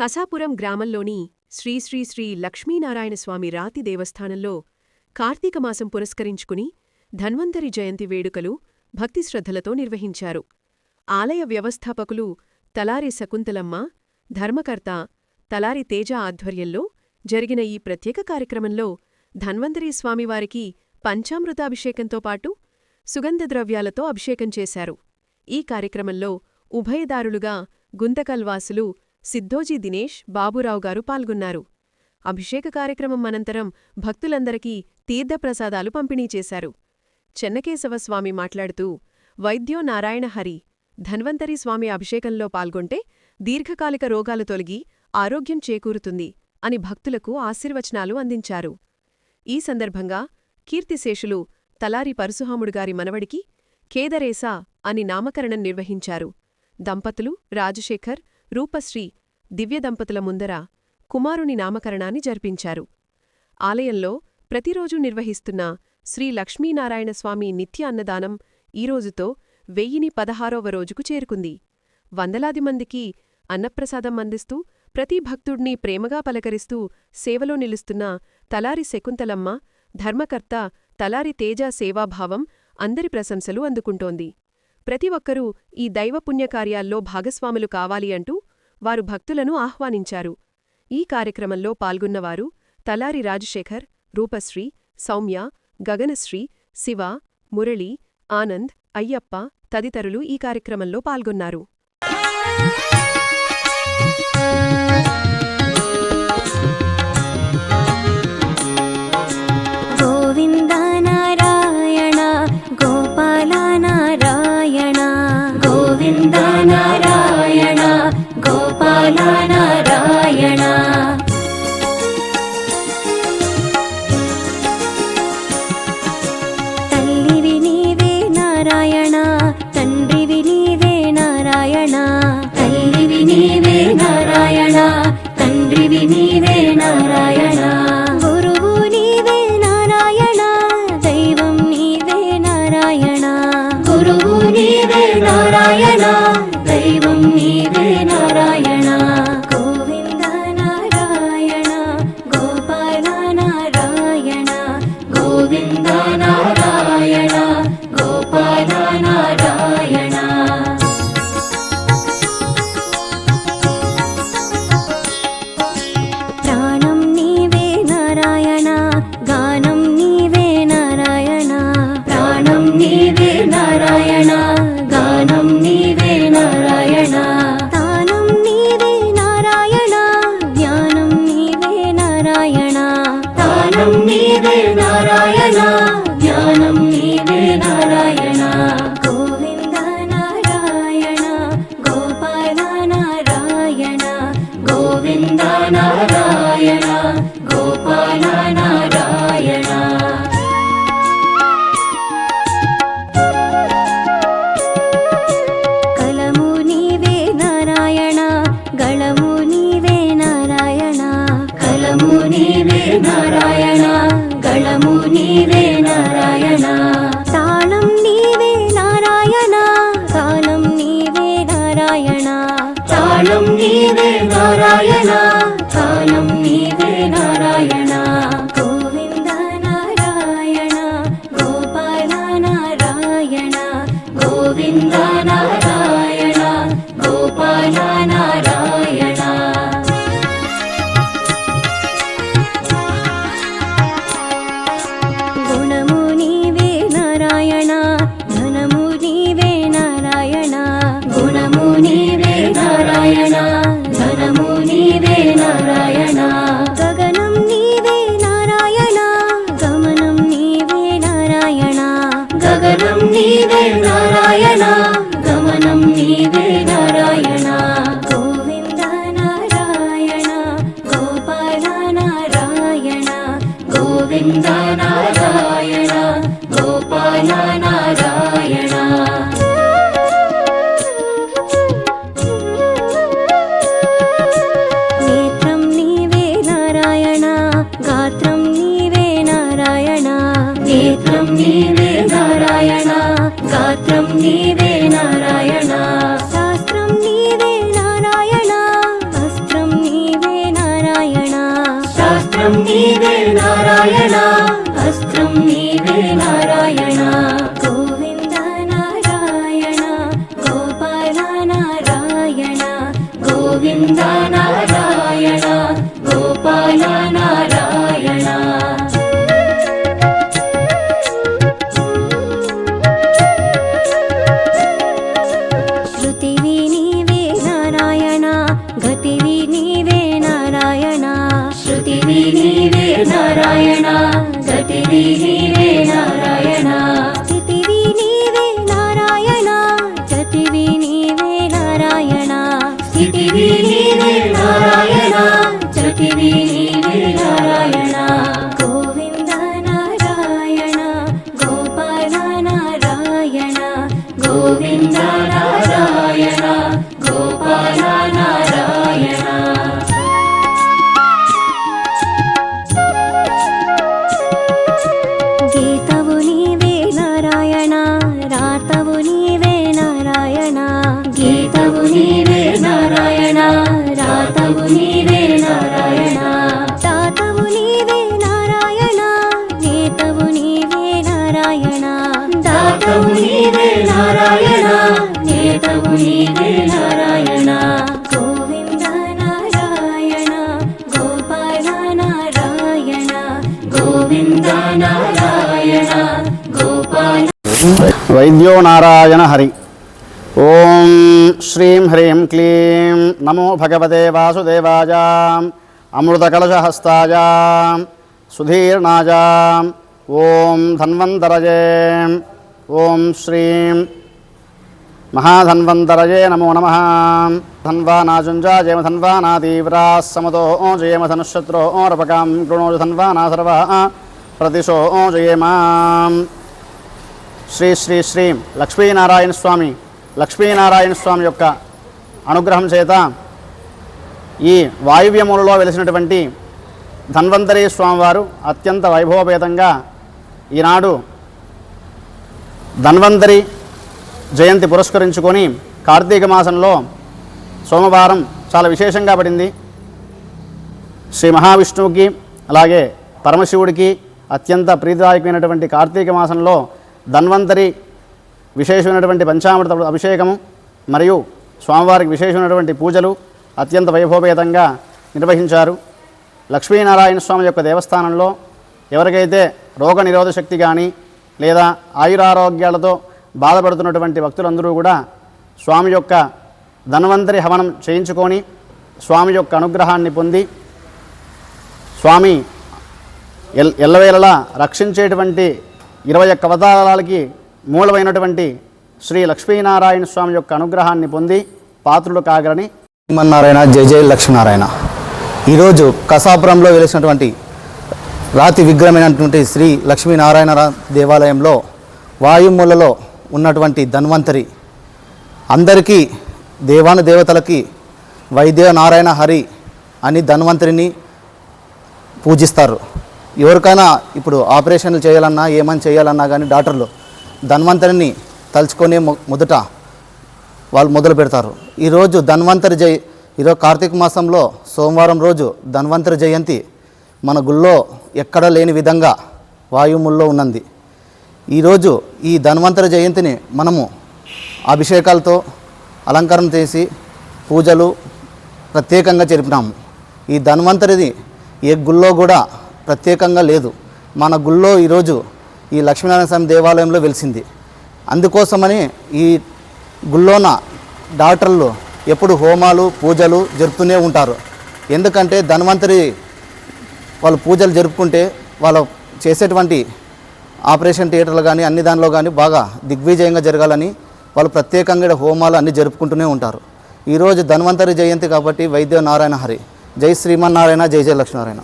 కసాపురం గ్రామంలోని శ్రీ శ్రీ శ్రీ లక్ష్మీనారాయణస్వామి రాతి దేవస్థానంలో కార్తీక మాసం పురస్కరించుకుని ధన్వంతరి జయంతి వేడుకలు భక్తిశ్రద్ధలతో నిర్వహించారు. ఆలయ వ్యవస్థాపకులు తలారి శకుంతలమ్మ ధర్మకర్త తలారి తేజ ఆధ్వర్యంలో జరిగిన ఈ ప్రత్యేక కార్యక్రమంలో ధన్వంతరి స్వామివారికి పంచామృతాభిషేకంతో పాటు సుగంధద్రవ్యాలతో అభిషేకం చేశారు. ఈ కార్యక్రమంలో ఉభయదారులుగా గుంతకల్వాసులు సిద్ధోజీ దినేష్ బాబురావు గారు పాల్గొన్నారు. అభిషేక కార్యక్రమం అనంతరం భక్తులందరికీ తీర్థప్రసాదాలు పంపిణీ చేశారు. చెన్నకేశవ స్వామి మాట్లాడుతూ వైద్యో నారాయణ హరి ధన్వంతరి స్వామి అభిషేకంలో పాల్గొంటే దీర్ఘకాలిక రోగాలు తొలగి ఆరోగ్యం చేకూరుతుంది అని భక్తులకు ఆశీర్వచనాలు అందించారు. ఈ సందర్భంగా కీర్తిశేషులు తలారి పరశుహాముడుగారి మనవడికి కేదరేసా అని నామకరణం నిర్వహించారు. దంపతులు రాజశేఖర్ రూపశ్రీ దివ్యదంపతుల ముందర కుమారుని నామకరణాన్ని జరిపించారు. ఆలయంలో ప్రతిరోజూ నిర్వహిస్తున్న శ్రీ లక్ష్మీనారాయణస్వామి నిత్య అన్నదానం ఈరోజుతో వెయ్యిని పదహారవ రోజుకు చేరుకుంది. వందలాది మందికి అన్నప్రసాదం అందిస్తూ ప్రతి భక్తుడ్ని ప్రేమగా పలకరిస్తూ సేవలో నిలుస్తున్న తలారి శకుంతలమ్మ ధర్మకర్త తలారి తేజ సేవాభావం అందరి ప్రశంసలు అందుకుంటోంది. ప్రతి ఒక్కరూ ఈ దైవపుణ్యకార్యాల్లో భాగస్వాములు కావాలి అంటూ వారు భక్తులను ఆహ్వానించారు. ఈ కార్యక్రమంలో పాల్గొన్నవారు తలారి రాజశేఖర్ రూపశ్రీ సౌమ్య గగనశ్రీ శివ మురళి ఆనంద్ అయ్యప్ప తదితరులు ఈ కార్యక్రమంలో పాల్గొన్నారు. నీవే నారాయణ. తాళం నీవే నారాయణ. కాలం నీవే నారాయణ. తాళం నీవే నారాయణ. కాలం నీవే నారాయణ. గోవింద నారాయణ. గోపాల నారాయణ. గోవింద నారాయణ. గోపాల నారాయణ. గాత్రం నీవే నారాయణ. నేత్రం నీవే నారాయణ గతివి నీవే నారాయణ. స్థితివి నీవే నారాయణ నీవే నారాయణ. స్థితివి నీవే నారాయణ గతివి వైద్యో నారాయణ హరి. ఓం శ్రీం హ్రీం క్లీం నమో భగవతే వాసుదేవాయ అమృతకలశహస్తాయ సుధీర్ణాయ ఓం ధన్వంతరజే ఓం శ్రీం మహాధన్వంతరయే నమో నమ. ధన్వానాజుంజాజేమ ధన్వానా తీవ్రా సమతో జయమ ధనుశత్రో రపకాం కృణోజు ధన్వానా సర్వ ప్రతిశో జయేమాం. శ్రీ శ్రీ శ్రీ లక్ష్మీనారాయణ స్వామి లక్ష్మీనారాయణ స్వామి యొక్క అనుగ్రహం చేత ఈ వాయువ్యములలో వెలిసినటువంటి ధన్వంతరి స్వామివారు అత్యంత వైభవపేతంగా ఈనాడు ధన్వంతరి జయంతి పురస్కరించుకొని కార్తీక మాసంలో సోమవారం చాలా విశేషంగా పడింది. శ్రీ మహావిష్ణువుకి అలాగే పరమశివుడికి అత్యంత ప్రీతిదాయకమైనటువంటి కార్తీక మాసంలో ధన్వంతరి విశేషమైనటువంటి పంచామృత అభిషేకము మరియు స్వామివారికి విశేషమైనటువంటి పూజలు అత్యంత వైభవపేతంగా నిర్వహించారు. లక్ష్మీనారాయణ స్వామి యొక్క దేవస్థానంలో ఎవరికైతే రోగ నిరోధ శక్తి కానీ లేదా ఆయురారోగ్యాలతో బాధపడుతున్నటువంటి భక్తులందరూ కూడా స్వామి యొక్క ధన్వంతరి హవనం చేయించుకొని స్వామి యొక్క అనుగ్రహాన్ని పొంది స్వామి ఎల్ ఎల్లవేళలా రక్షించేటువంటి ఇరవై ఒక్క అవతారాలకి మూలమైనటువంటి శ్రీ లక్ష్మీనారాయణ స్వామి యొక్క అనుగ్రహాన్ని పొంది పాత్రులు కాగలని శ్రీమన్నారాయణ జయ జయ లక్ష్మీనారాయణ. ఈరోజు కసాపురంలో వెలిసినటువంటి రాతి విగ్రహమైనటువంటి శ్రీ లక్ష్మీనారాయణ దేవాలయంలో వాయుమూలలో ఉన్నటువంటి ధన్వంతరి. అందరికీ దేవాను దేవతలకి వైద్య నారాయణ హరి అని ధన్వంతరిని పూజిస్తారు. ఎవరికైనా ఇప్పుడు ఆపరేషన్లు చేయాలన్నా ఏమని చేయాలన్నా కానీ డాక్టర్లు ధన్వంతరిని తలుచుకొని మొ- మొదట వాళ్ళు మొదలు పెడతారు. ఈరోజు ధన్వంతరి జయ ఈరోజు కార్తీక మాసంలో సోమవారం రోజు ధన్వంతరి జయంతి మన గుళ్ళో ఎక్కడ లేని విధంగా వాయుముల్లో ఉన్నది. ఈరోజు ఈ ధన్వంతర జయంతిని మనము అభిషేకాలతో అలంకరణ చేసి పూజలు ప్రత్యేకంగా జరిపినాము ఈ ధన్వంతరిది ఏ గుళ్ళో కూడా ప్రత్యేకంగా లేదు. మన గుళ్ళో ఈరోజు ఈ లక్ష్మీనారాయణ స్వామి దేవాలయంలో వెలిసింది. అందుకోసమని ఈ గుళ్ళోన డాక్టర్లు ఎప్పుడు హోమాలు పూజలు జరుపుతూనే ఉంటారు. ఎందుకంటే ధన్వంతరి వాళ్ళు పూజలు జరుపుకుంటే వాళ్ళు చేసేటువంటి ఆపరేషన్ థియేటర్లు కానీ అన్ని దానిలో కానీ బాగా దిగ్విజయంగా జరగాలని వాళ్ళు ప్రత్యేకంగా హోమాలు అన్ని జరుపుకుంటూనే ఉంటారు. ఈరోజు ధన్వంతరి జయంతి కాబట్టి వైద్య నారాయణ హరి. జై శ్రీమన్నారాయణ జై జయ లక్ష్మీనారాయణ